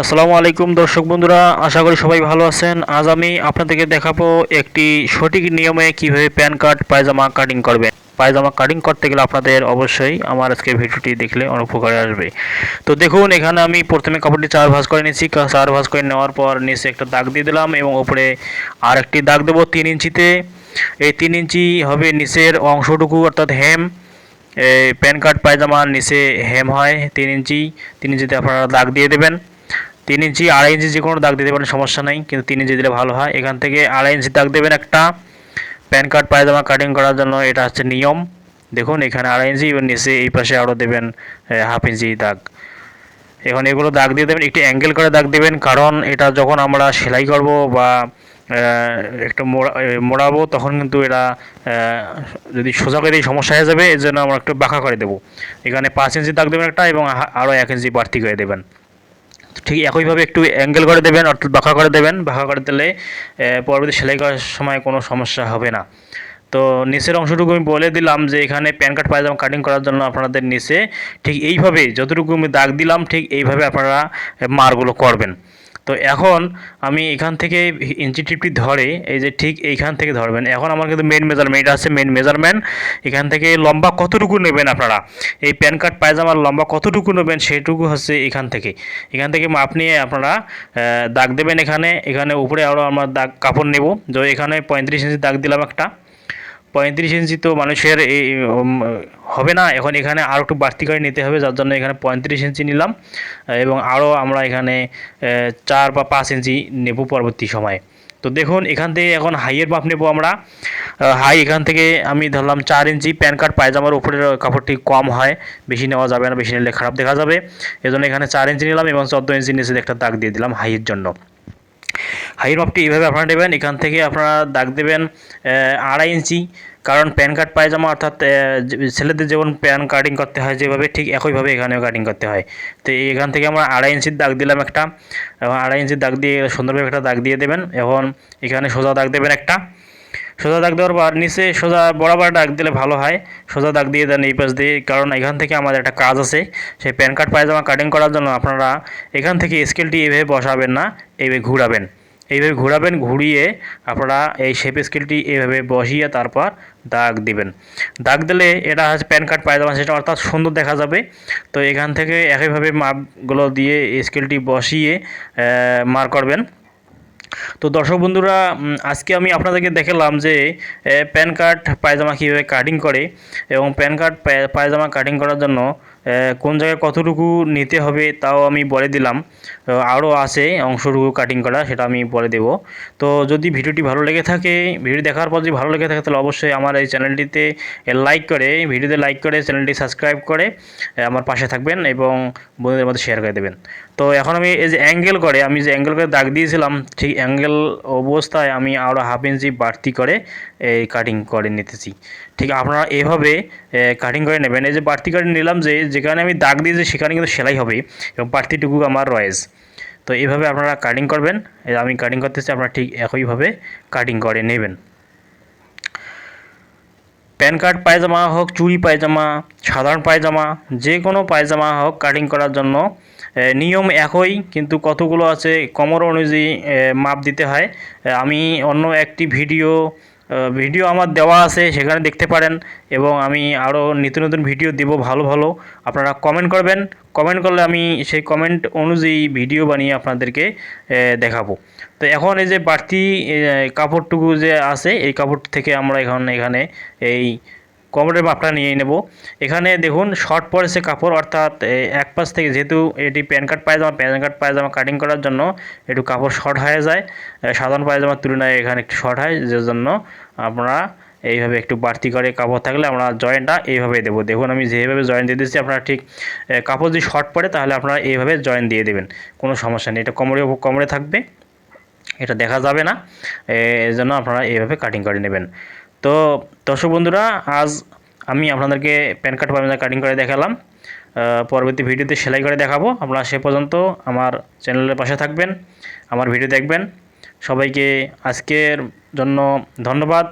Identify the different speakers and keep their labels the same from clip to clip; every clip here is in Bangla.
Speaker 1: আসসালামু আলাইকুম দর্শক বন্ধুরা, আশা করি সবাই ভালো আছেন। আজ আমি আপনাদেরকে দেখাবো একটি সঠিক নিয়মে কীভাবে প্যান কার্ড, পায়জামা কাটিং করবেন। পায়জামা কাটিং করতে গেলে আপনাদের অবশ্যই আমার আজকে ভিডিওটি দেখলে অনেক আসবে। তো দেখুন, এখানে আমি প্রথমে কাপড়টি চার ভাঁজ করে নিয়েছি। চার ভাঁজ করে নেওয়ার পর নিচে একটা দাগ দিয়ে দিলাম এবং ওপরে আর একটি দাগ দেবো তিন ইঞ্চিতে। এই তিন ইঞ্চি হবে নিচের অংশটুকু, অর্থাৎ হেম প্যান কার্ড, পায়জামার নিচে হেম হয় তিন ইঞ্চি। তিন ইঞ্চিতে আপনারা দাগ দিয়ে দেবেন। তিন ইঞ্চি আড়াই ইঞ্চি যে কোনো দাগ দিতে পারেন সমস্যা নেই। কিন্তু তিন ইঞ্চি দিলে ভালো হয়। এখান থেকে আড়াই ইঞ্চি দাগ দেবেন একটা প্যান কার্ড পায়জামা কাটিং করার জন্য। এটা হচ্ছে নিয়ম। দেখুন এখানে আড়াই ইঞ্চি এবং নিচে এই পাশে আরও দেবেন হাফ ইঞ্চি দাগ। এখন এগুলো দাগ দিয়ে দেবেন একটু অ্যাঙ্গেল করে দাগ দেবেন। কারণ এটা যখন আমরা সেলাই করব বা একটু মোড়া মোড়াবো তখন কিন্তু আহ, যদি সোজা করে দিই সমস্যা হয়ে যাবে। এর জন্য আমরা একটু বাঁকা করে দেবো। এখানে পাঁচ ইঞ্চি দাগ দেবেন একটা এবং আরও এক ইঞ্চি বাড়তি করে দেবেন। ঠিক একইভাবে একটু অ্যাঙ্গেল করে দেবেন, অর্থাৎ বাঁকা করে দেবেন। বাঁকা করে দিলে পরবর্তী সেলাই করার সময় কোনো সমস্যা হবে না। তো নিচের অংশটুকু আমি বলে দিলাম যে, এখানে প্যান কার্ড পায়জামা কাটিং করার জন্য আপনাদের নিচে ঠিক এইভাবে, যতটুকু আমি দাগ দিলাম, ঠিক এইভাবে আপনারা মারগুলো করবেন। তো এখন আমি এখান থেকে ইঞ্চি টিপটি ধরে, এই যে ঠিক এইখান থেকে ধরবেন। এখন আমার কিন্তু মেন মেজারমেন্ট এটা আছে মেন মেজারমেন্ট এখান থেকে লম্বা কতটুকু নেবেন আপনারা? এই প্যান কার্ড পায়জামার লম্বা কতটুকু নেবেন? সেটুকু হচ্ছে এখান থেকে। এখান থেকে মাপ নিয়ে আপনারা দাগ দেবেন এখানে। এখানে উপরে আরও আমরা দাগ, কাপড় নেব। তো এখানে পঁয়ত্রিশ ইঞ্চি দাগ দিলাম একটা। পঁয়ত্রিশ ইঞ্চি তো মানুষের এই হবে না। এখন এখানে আরও একটু বাড়তি করে নিতে হবে, যার জন্য এখানে পঁয়ত্রিশ ইঞ্চি নিলাম। এবং আরও আমরা এখানে চার বা পাঁচ ইঞ্চি নেব পরবর্তী সময়ে। তো দেখুন, এখান থেকে এখন হাইয়ের মাপ নেব আমরা। হাই এখান থেকে আমি ধরলাম চার ইঞ্চি। প্যান কার্ড পায়জামার উপরের কাপড়টি কম হয়, বেশি নেওয়া যাবে না, বেশি নিলে খারাপ দেখা যাবে। এজন্য এখানে চার ইঞ্চি নিলাম এবং চোদ্দ ইঞ্চি নিচে একটা দাগ দিয়ে দিলাম হাইয়ের জন্য। হাইয়ের মাপটি এইভাবে আপনারা নেবেন, এখান থেকে আপনারা দাগ দেবেন আড়াই ইঞ্চি। কারণ প্যান কার্ড পায়জামা অর্থাৎ ছেলেদের যেমন প্যান কাটিং করতে হয়, যেভাবে ঠিক একইভাবে এখানেও কাটিং করতে হয়। তো এখান থেকে আমরা আড়াই ইঞ্চির দাগ দিলাম একটা। এবং আড়াই ইঞ্চির দাগ দিয়ে সুন্দরভাবে একটা দাগ দিয়ে দেবেন। এখন এখানে সোজা দাগ দেবেন একটা। সোজা দাগ দেওয়ার পর নিচে সোজা বরাবর দাগ দিলে ভালো হয়। সোজা দাগ দিয়ে দেন এই পাশ দিয়ে। কারণ এখান থেকে আমাদের একটা কাজ আছে, সেই প্যান কার্ড পায়জামা কাটিং করার জন্য আপনারা এখান থেকে স্কেলটি এইভাবে বসাবেন না, এইভাবে ঘুরাবেন। এইভাবে ঘোরাবেন, ঘুরিয়ে আপনারা এই শেপ স্কেলটি এইভাবে বসিয়ে তারপর দাগ দিবেন। দাগ দিলে এটা হচ্ছে প্যান কার্ড পায়জামা সেটা অর্থাৎ সুন্দর দেখা যাবে। তো এখান থেকে একইভাবে মাপগুলো দিয়ে স্কেলটি বসিয়ে মার করবেন। তো দর্শক বন্ধুরা আজকে আমি আপনাদেরকে দেখালাম যে প্যান কার্ড পায়জামা কীভাবে কাটিং করে এবং প্যান কার্ড পায়জামা কাটিং করার জন্য কোন জায়গায় কতটুকু নিতে হবে তাও আমি বলে দিলাম। আরও আছে অংশটুকু কাটিং করা, সেটা আমি বলে দেব। তো যদি ভিডিওটি ভালো লেগে থাকে ভিডিও দেখার পর যদি ভালো লেগে থাকে, তাহলে অবশ্যই আমার এই চ্যানেলটিতে লাইক করে, ভিডিওতে লাইক করে, চ্যানেলটি সাবস্ক্রাইব করে আমার পাশে থাকবেন এবং বন্ধুদের মধ্যে শেয়ার করে দেবেন। তো এখন আমি এই যে অ্যাঙ্গেল করে, আমি যে অ্যাঙ্গেল করে দাগ দিয়েছিলাম, ঠিক অ্যাঙ্গেল অবস্থায় আমি আরও হাফ ইঞ্চি বাড়তি করে এই কাটিং করে নিতেছি। ঠিক আপনারা এভাবে কাটিং করে নেবেন। এই যে বাড়তি করে নিলাম যে যেখানে আমি দাগ দিয়েছি, সেখানে কিন্তু সেলাই হবে এবং বাড়তিটুকু আমার রয়েছে তো এইভাবে আপনারা কাটিং করবেন। আমি কাটিং করতেছি আপনারা ঠিক একইভাবে কাটিং করে নেবেন। প্যান কার্ড, পায়জামা হোক, চুড়ি পায়জামা, সাধারণ পায়জামা যে কোনো পায়জামা হোক কাটিং করার জন্য নিয়ম একই, কিন্তু কতগুলো আছে, কোমর অনুযায়ী মাপ দিতে হয়। আমি অন্য একটি ভিডিও ভিডিও আমার দেওয়া আছে, সেখানে দেখতে পারেন এবং আমি আরও নিত্য নতুন ভিডিও দেব ভালো ভালো। আপনারা কমেন্ট করবেন কমেন্ট করলে আমি সেই কমেন্ট অনুযায়ী ভিডিও বানিয়ে আপনাদেরকে দেখাবো। তো এখন এই যে বাড়তি কাপড়টুকু যে আছে, এই কাপড় থেকে আমরা এখন এখানে এই কোমরের মাপটা নিয়ে নেব। এখানে দেখুন শর্ট পড়েছে কাপড়, অর্থাৎ এক পাশ থেকে যেহেতু এটি প্যান কার্ড পায়জামা, প্যান কার্ড পায়জামা কাটিং করার জন্য একটু কাপড় শর্ট হয়ে যায় সাধারণ পায়জামার তুলনায় এখানে একটু শর্ট হয়, যে জন্য আপনারা এইভাবে একটু বাড়তি করে কাপড় থাকলে আমরা জয়েন্টটা এইভাবে দেবো। দেখুন, আমি যেভাবে জয়েন্ট দিয়ে দিচ্ছি আপনারা ঠিক কাপড় যদি শর্ট পড়ে, তাহলে আপনারা এইভাবে জয়েন্ট দিয়ে দেবেন, কোনো সমস্যা নেই। এটা কোমরে কোমরে থাকবে, এটা দেখা যাবে না এই জন্য আপনারা এইভাবে কাটিং করে নেবেন। তো দর্শক বন্ধুরা, আজ আমি আপনাদেরকে প্যান কার্ড পাবেন কাটিং করে দেখালাম। পরবর্তী ভিডিওতে সেলাই করে দেখাবো। আপনারা সে পর্যন্ত আমার চ্যানেলের পাশে থাকবেন, আমার ভিডিও দেখবেন। সবাইকে আজকের জন্য ধন্যবাদ।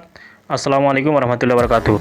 Speaker 1: আসসালামু আলাইকুম রহমতুল্লাহ বরকাতু